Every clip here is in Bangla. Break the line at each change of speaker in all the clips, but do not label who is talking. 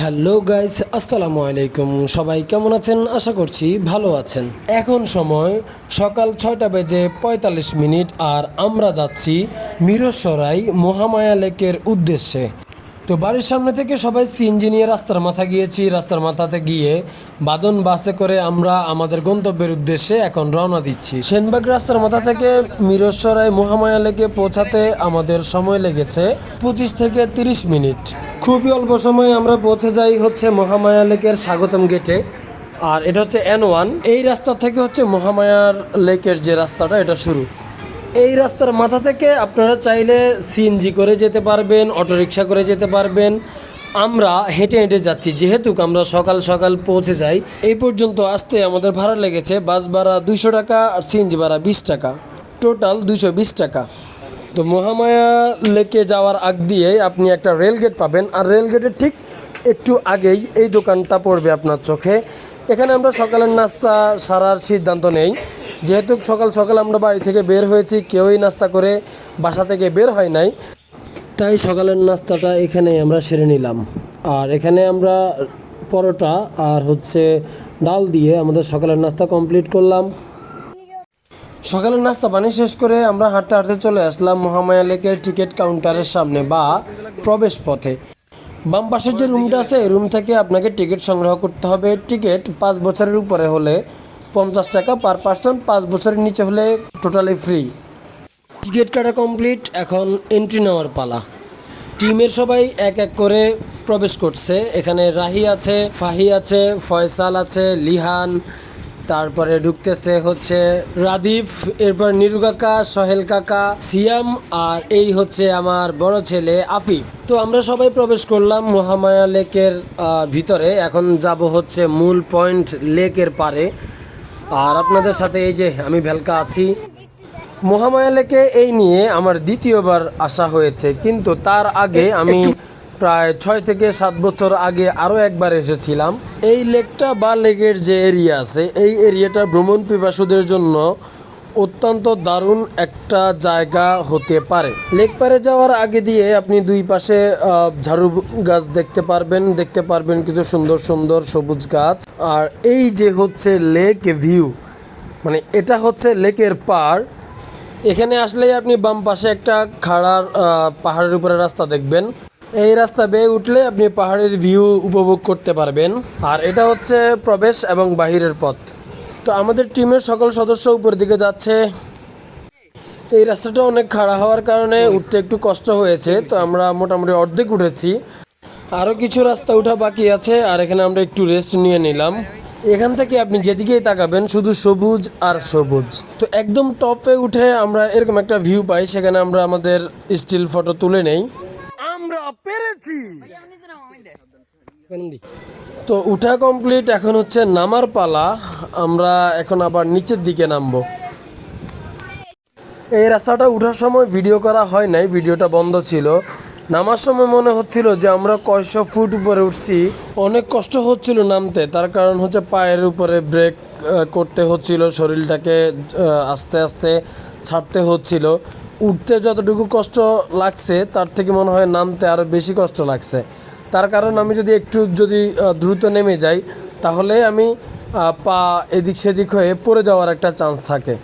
হ্যালো গাইস, আসসালামু আলাইকুম। সবাই কেমন আছেন? আশা করছি ভালো আছেন। এখন সময় সকাল ছয়টা বেজে পঁয়তাল্লিশ মিনিট আর আমরা যাচ্ছি মিরসরাই মহামায়া লেকের উদ্দেশ্যে। তো বাড়ির সামনে থেকে সবাই সিএনজি নিয়ে রাস্তার মাথা গিয়েছি। রাস্তার মাথাতে গিয়ে বাদন বাসে করে আমরা আমাদের গন্তব্যের উদ্দেশ্যে এখন রওনা দিচ্ছি। সেনবাগ রাস্তার মাথা থেকে মিরসরাই মহামায়া লেকে পৌঁছাতে আমাদের সময় লেগেছে পঁচিশ থেকে তিরিশ মিনিট। খুবই অল্প সময়ে আমরা পৌঁছে যাই হচ্ছে মহামায়া লেকের স্বাগতম গেটে। আর এটা হচ্ছে এন ওয়ান এই রাস্তা থেকে হচ্ছে মহামায়ার লেকের যে রাস্তাটা, এটা শুরু। এই রাস্তার মাথা থেকে আপনারা চাইলে সিএনজি করে যেতে পারবেন, অটোরিকশা করে যেতে পারবেন। আমরা হেঁটে হেঁটে যাচ্ছি, যেহেতু আমরা সকাল সকাল পৌঁছে যাই, এই পর্যন্ত আসতে আমাদের ভাড়া লেগেছে। বাস ভাড়া দুইশো টাকা আর সিএনজি ভাড়া বিশ টাকা। টোটাল দুইশো বিশ টাকা। তো মহামায়া লেকে যাওয়ার আগ দিয়ে আপনি একটা রেলগেট পাবেন। আর রেলগেটের ঠিক একটু আগেই এই দোকানটা পড়বে আপনার চোখে। এখানে আমরা সকালের নাস্তা সারার সিদ্ধান্ত নেই। যেহেতু সকাল সকাল আমরা বাড়ি থেকে বের হয়েছি, কেউই নাস্তা করে বাসা থেকে বের হয় নাই। তাই সকালের নাস্তাটা এখানেই আমরা সেরে নিলাম। আর এখানে আমরা পরোটা আর হচ্ছে ডাল দিয়ে আমাদের সকালের নাস্তা কমপ্লিট করলাম। সকালের নাস্তা পানি শেষ করে আমরা হাঁটতে হাঁটতে চলে আসলাম মহামায়া লেকের টিকিট কাউন্টারের সামনে বা প্রবেশ পথে। বাম পাশের যে রুমটা আছে, এই রুম থেকে আপনাকে টিকিট সংগ্রহ করতে হবে। টিকিট পাঁচ বছরের উপরে হলে পঞ্চাশ টাকা, পার পার্সন পাঁচ বছরের নিচে হলে টোটালি ফ্রি। টিকিট কাটা কমপ্লিট, এখন এন্ট্রি নেওয়ার পালা। টিমের সবাই এক এক করে প্রবেশ করছে। এখানে রাহি আছে, ফাহি আছে, ফয়সাল আছে, লিহান তারপরে ঢুকতেছে হচ্ছে রাদীপ এরপর নিরু কাকা, সোহেল কাকা, সিয়াম আর এই হচ্ছে আমার বড় ছেলে আফিফ। তো আমরা সবাই প্রবেশ করলাম মহামায়া লেকের ভিতরে। এখন যাব হচ্ছে মূল পয়েন্ট লেকের পারে। আর আপনাদের সাথে এই যে আমি ভেলকা আছি। মহামায়া লেকে এই নিয়ে আমার দ্বিতীয়বার আসা হয়েছে। কিন্তু তার আগে আমি প্রায় ছয় থেকে সাত বছর আগে আরও একবার এসেছিলাম। এই লেকটা বা লেকের যে এরিয়া আছে, এই এরিয়াটা ভ্রমণ পিপাসুদের জন্য অত্যন্ত দারুণ একটা জায়গা হতে পারে। লেক পারে যাওয়ার আগে দিয়ে আপনি দুই পাশে ঝাড়ু গাছ দেখতে পারবেন দেখতে পারবেন কিছু সুন্দর সুন্দর সবুজ গাছ। আর এই যে হচ্ছে লেক ভিউ মানে এটা হচ্ছে লেকের পাড়। এখানে আসলেই আপনি বাম পাশে একটা খাড়ার পাহাড়ের উপরে রাস্তা দেখবেন। এই রাস্তা বেয়ে উঠলে আপনি পাহাড়ের ভিউ উপভোগ করতে পারবেন। আর এটা হচ্ছে প্রবেশ এবং বাহিরের পথ। তো আমাদের টিমের সকল সদস্য উপর দিকে যাচ্ছে। এই রাস্তাটা অনেক খাড়া হওয়ার কারণে উঠতে একটু কষ্ট হয়েছে। তো আমরা মোটামুটি অর্ধেক উঠেছি। আরও কিছু রাস্তা উঠা বাকি আছে, আর এখানে আমরা একটু রেস্ট নিয়ে নিলাম। এখান থেকে আপনি যেদিকেই তাকাবেন, শুধু সবুজ আর সবুজ। তো একদম টপে উঠে আমরা এরকম একটা ভিউ পাই, সেখানে আমরা আমাদের স্টিল ফটো তুলে নেই। তো উঠা কমপ্লিট এখন হচ্ছে নামার পালা। আমরা এখন আবার নিচের দিকে নামবো। এই রাস্তাটা উঠার সময় ভিডিও করা হয় নাই ভিডিওটা বন্ধ ছিল। নামার সময় মনে হচ্ছিল যে আমরা কয়শো ফুট উপরে উঠছি। অনেক কষ্ট হচ্ছিল নামতে, তার কারণ হচ্ছে পায়ের উপরে ব্রেক করতে হচ্ছিল, শরীরটাকে আস্তে আস্তে ছাড়তে হচ্ছিল। উঠতে যতটুকু কষ্ট লাগছে, তার থেকে মনে হয় নামতে আরও বেশি কষ্ট লাগছে। তার কারণ আমি যদি একটু যদি দ্রুত নেমে যাই, তাহলে আমি পা এদিক সেদিক হয়ে পড়ে যাওয়ার একটা চান্স থাকে।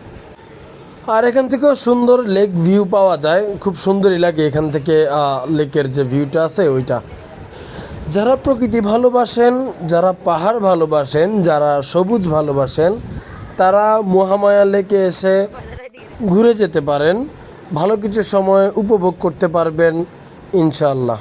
আর এখান থেকেও সুন্দর লেক ভিউ পাওয়া যায়। খুব সুন্দরই লাগে এখান থেকে লেকের যে ভিউটা আছে ওইটা। যারা প্রকৃতি ভালোবাসেন, যারা পাহাড় ভালোবাসেন, যারা সবুজ ভালোবাসেন, তারা মহামায়া লেকে এসে ঘুরে যেতে পারেন। ভালো কিছু সময় উপভোগ করতে পারবেন ইনশাল্লাহ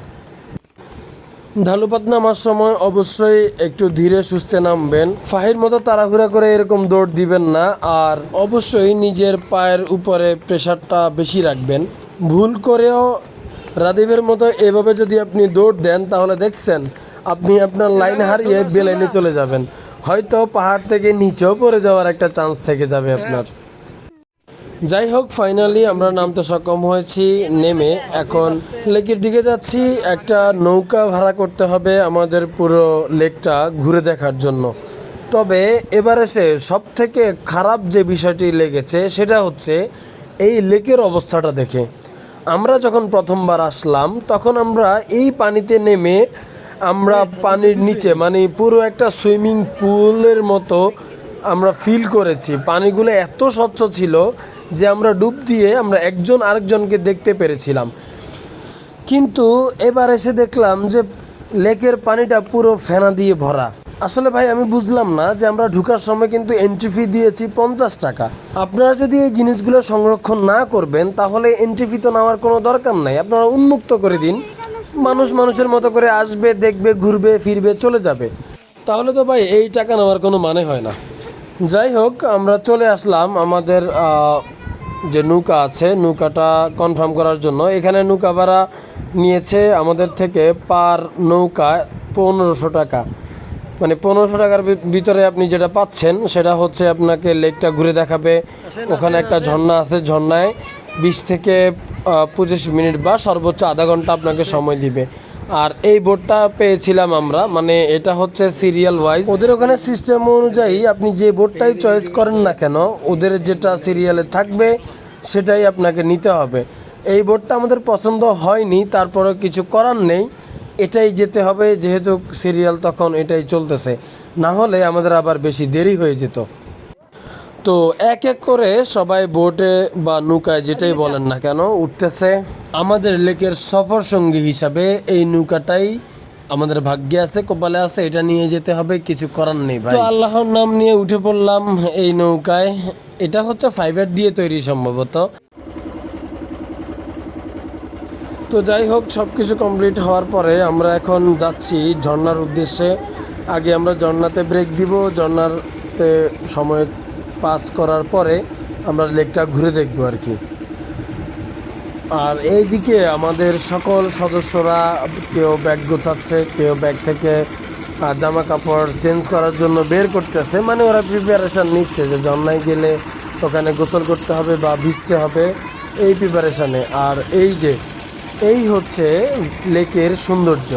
ঢালুপাত নামার সময় অবশ্যই একটু ধীরে সুস্থে নামবেন। ফাহির মতো তাড়াহুড়া করে এরকম দৌড় দিবেন না, আর অবশ্যই নিজের পায়ের উপরে প্রেশারটা বেশি রাখবেন। ভুল করেও রাদীবের মতো এভাবে যদি আপনি দৌড় দেন, তাহলে দেখছেন আপনি আপনার লাইন হারিয়ে বেলাইনে চলে যাবেন। হয়তো পাহাড় থেকে নিচেও পড়ে যাওয়ার একটা চান্স থেকে যাবে আপনার। যাই হোক ফাইনালি আমরা নামতে সক্ষম হয়েছি, নেমে। এখন লেকের দিকে যাচ্ছি, একটা নৌকা ভাড়া করতে হবে আমাদের পুরো লেকটা ঘুরে দেখার জন্য। তবে এবার এসে সব থেকে খারাপ যে বিষয়টি লেগেছে, সেটা হচ্ছে এই লেকের অবস্থাটা দেখে। আমরা যখন প্রথমবার আসলাম, তখন আমরা এই পানিতে নেমে আমরা পানির নিচে মানে পুরো একটা সুইমিং পুলের মতো আমরা ফিল করেছি। পানিগুলো এত স্বচ্ছ ছিল যে আমরা ডুব দিয়ে আমরা একজন আরেকজনকে দেখতে পেরেছিলাম। কিন্তু এবার এসে দেখলাম যে লেকের পানিটা পুরো ফেনা দিয়ে ভরা। আসলে ভাই, আমি বুঝলাম না যে আমরা ঢুকার সময় কিন্তু এন্ট্রি ফি দিয়েছি পঞ্চাশ টাকা। আপনারা যদি এই জিনিসগুলো সংরক্ষণ না করবেন, তাহলে এন্ট্রি ফি তো নেওয়ার কোনো দরকার নাই। আপনারা উন্মুক্ত করে দিন। মানুষ মানুষের মতো করে আসবে, দেখবে, ঘুরবে, ফিরবে, চলে যাবে। তাহলে তো ভাই, এই টাকা নেওয়ার কোনো মানে হয় না। যাই হোক আমরা চলে আসলাম আমাদের যে নৌকা আছে নৌকাটা কনফার্ম করার জন্য। এখানে নৌকা ভাড়া নিয়েছে আমাদের থেকে পার নৌকা পনেরোশো টাকা। মানে পনেরোশো টাকার ভিতরে আপনি যেটা পাচ্ছেন সেটা হচ্ছে আপনাকে লেকটা ঘুরে দেখাবে। ওখানে একটা ঝর্ণা আছে ঝর্ণায় বিশ থেকে পঁচিশ মিনিট বা সর্বোচ্চ আধা ঘণ্টা আপনাকে সময় দিবে। আর এই বোর্ডটা পেয়েছিলাম আমরা মানে এটা হচ্ছে সিরিয়াল ওয়াইজ ওদের ওখানে সিস্টেম অনুযায়ী আপনি যে বোর্ডটাই চয়েস করেন না কেন, ওদের যেটা সিরিয়ালে থাকবে, সেটাই আপনাকে নিতে হবে। এই বোর্ডটা আমাদের পছন্দ হয়নি তারপরে কিছু করার নেই। এটাই যেতে হবে, যেহেতু সিরিয়াল তখন এটাই চলতেছে। না হলে আমাদের আবার বেশি দেরি হয়ে যেত। তো এক এক করে সবাই বোটে বা নৌকায় যেটাই বলেন না কেন উঠতেছে। আমাদের লেকের সফর সঙ্গী হিসাবে এই নৌকাটাই আমাদের ভাগ্যে আছে কপালে আছে এটা নিয়ে যেতে হবে কিছু করার নেই ভাই। তো আল্লাহর নাম নিয়ে উঠে পড়লাম এই নৌকায়। এটা হচ্ছে ফাইবার দিয়ে তৈরি সম্ভবত। তো যাই হোক সব কিছু কমপ্লিট হওয়ার পরে আমরা এখন যাচ্ছি ঝর্ণার উদ্দেশ্যে। আগে আমরা ঝর্ণাতে ব্রেক দিব ঝর্ণাতে সময় পাস করার পরে আমরা লেকটা ঘুরে দেখব আর কি। আর এইদিকে আমাদের সকল সদস্যরা, কেউ ব্যাগ গোছাচ্ছে, কেউ ব্যাগ থেকে জামা কাপড় চেঞ্জ করার জন্য বের করতেছে। মানে ওরা প্রিপারেশান নিচ্ছে যে ঝর্ণায় গেলে ওখানে গোসল করতে হবে বা ভিজতে হবে এই প্রিপারেশানে আর এই যে, এই হচ্ছে লেকের সৌন্দর্য।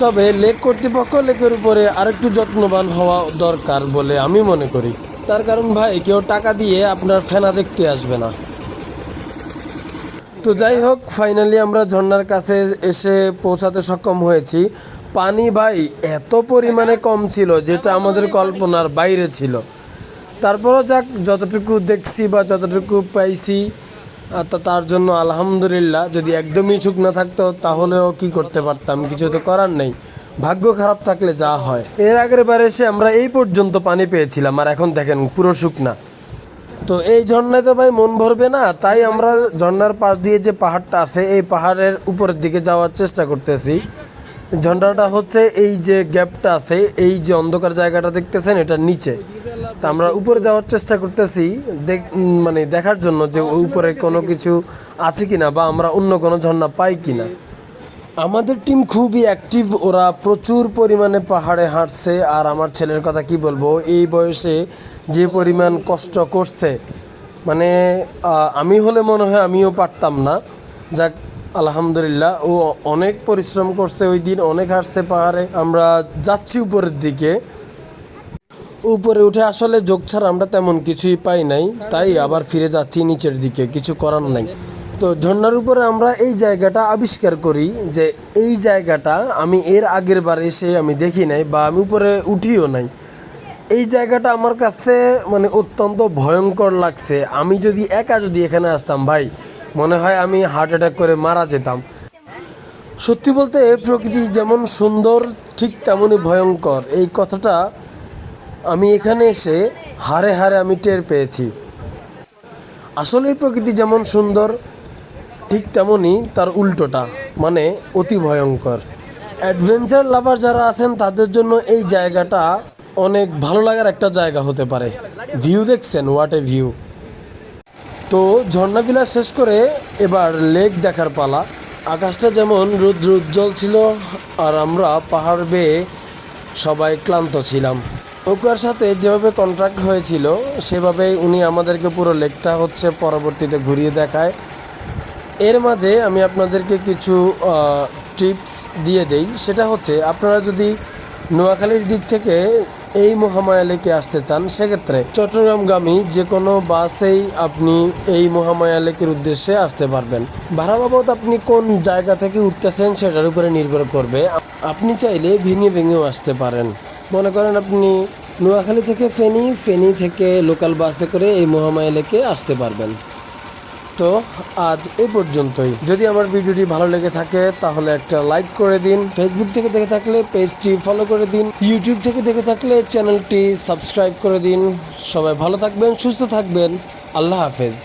তবে লেক কর্তৃপক্ষ লেকের উপরে আরেকটু যত্নবান হওয়া দরকার বলে আমি মনে করি। তার কারণ ভাই, কেউ টাকা দিয়ে আপনার ফেনা দেখতে আসবে না। তো যাই হোক ফাইনালি আমরা ঝর্নার কাছে এসে পৌঁছাতে সক্ষম হয়েছি। পানি ভাই, এত পরিমাণে কম ছিল যেটা আমাদের কল্পনার বাইরে ছিল। তারপরও যাক, যতটুকু দেখছি বা যতটুকু পাইছি তা তার জন্য আলহামদুলিল্লাহ, যদি একদমই না থাকতো, তাহলেও কি করতে পারতাম? কিছু তো করার নেই। ভাগ্য খারাপ থাকলে যা হয়। এর আগের বার এসে আমরা এই পর্যন্ত পানি পেয়েছিলাম, আর এখন দেখেন পুরো শুকনা। তো এই ঝর্ণায় তো ভাই মন ভরবে না, তাই আমরা ঝর্ণার পাশ দিয়ে যে পাহাড়টা আছে, এই পাহাড়ের উপরের দিকে যাওয়ার চেষ্টা করতেছি। ঝর্ণাটা হচ্ছে এই যে গ্যাপটা আছে, এই যে অন্ধকার জায়গাটা দেখতেছেন, এটা নিচে। তা আমরা উপরে যাওয়ার চেষ্টা করতেছি মানে দেখার জন্য যে উপরে কোনো কিছু আছে কিনা, বা আমরা অন্য কোনো ঝর্ণা পাই কিনা। আমাদের টিম খুবই অ্যাক্টিভ ওরা প্রচুর পরিমাণে পাহাড়ে হাঁটছে, আর আমার ছেলের কথা কি বলব, এই বয়সে যে পরিমাণ কষ্ট করছে মানে আমি হলে মনে হয় আমিও পারতাম না। যাক, আলহামদুলিল্লাহ, ও অনেক পরিশ্রম করছে, ওই দিন অনেক হাঁটছে পাহাড়ে, আমরা যাচ্ছি উপরের দিকে। উপরে উঠে আসলে যোগ ছাড়া আমরা তেমন কিছুই পাই নাই, তাই আবার ফিরে যাচ্ছি নিচের দিকে, কিছু করার নাই। তো ঝর্ণার উপরে আমরা এই জায়গাটা আবিষ্কার করি যে এই জায়গাটা আমি এর আগের বার এসে আমি দেখি নাই বা আমি উপরে উঠিও নাই। এই জায়গাটা আমার কাছে মানে অত্যন্ত ভয়ঙ্কর লাগছে। আমি যদি একা যদি এখানে আসতাম ভাই, মনে হয় আমি হার্ট অ্যাটাক করে মারা যেতাম। সত্যি বলতে প্রকৃতি যেমন সুন্দর, ঠিক তেমনই ভয়ঙ্কর। এই কথাটা আমি এখানে এসে হারে হারে আমি টের পেয়েছি। আসলে প্রকৃতি যেমন সুন্দর ঠিক তেমনই তার উল্টোটা মানে অতি ভয়ঙ্কর। অ্যাডভেঞ্চার লাভার যারা আছেন, তাদের জন্য এই জায়গাটা অনেক ভালো লাগার একটা জায়গা হতে পারে। ভিউ দেখছেন হোয়াট এ ভিউ তো ঝর্ণাবিলা শেষ করে এবার লেক দেখার পালা। আকাশটা যেমন রুদ্র উজ্জ্বল ছিল, আর আমরা পাহাড় বেয়ে সবাই ক্লান্ত ছিলাম। নৌকার সাথে যেভাবে কন্ট্রাক্ট হয়েছিল, সেভাবেই উনি আমাদেরকে পুরো লেকটা হচ্ছে পরবর্তীতে ঘুরিয়ে দেখায়। এর মাঝে আমি আপনাদেরকে কিছু টিপস দিয়ে দেই। সেটা হচ্ছে, আপনারা যদি নোয়াখালীর দিক থেকে এই মহামায়া লেকে আসতে চান, সেক্ষেত্রে চট্টগ্রামগামী যে কোনো বাসেই আপনি এই মহামায়া লেকের উদ্দেশ্যে আসতে পারবেন। ভাড়া বাবদ আপনি কোন জায়গা থেকে উঠতেছেন সেটার উপরে নির্ভর করবে। আপনি চাইলে ভেঙে ভেঙেও আসতে পারেন। মনে করেন আপনি নোয়াখালী থেকে ফেনী ফেনী থেকে লোকাল বাসে করে এই মহামায়া লেকে আসতে পারবেন। তো আজ এ পর্যন্তই। যদি আমার ভিডিওটি ভালো লেগে থাকে, তাহলে একটা লাইক করে দিন। ফেসবুক থেকে দেখে থাকলে পেজটি ফলো করে দিন। ইউটিউব থেকে দেখে থাকলে চ্যানেলটি সাবস্ক্রাইব করে দিন। সবাই ভালো থাকবেন, সুস্থ থাকবেন। আল্লাহ হাফেজ।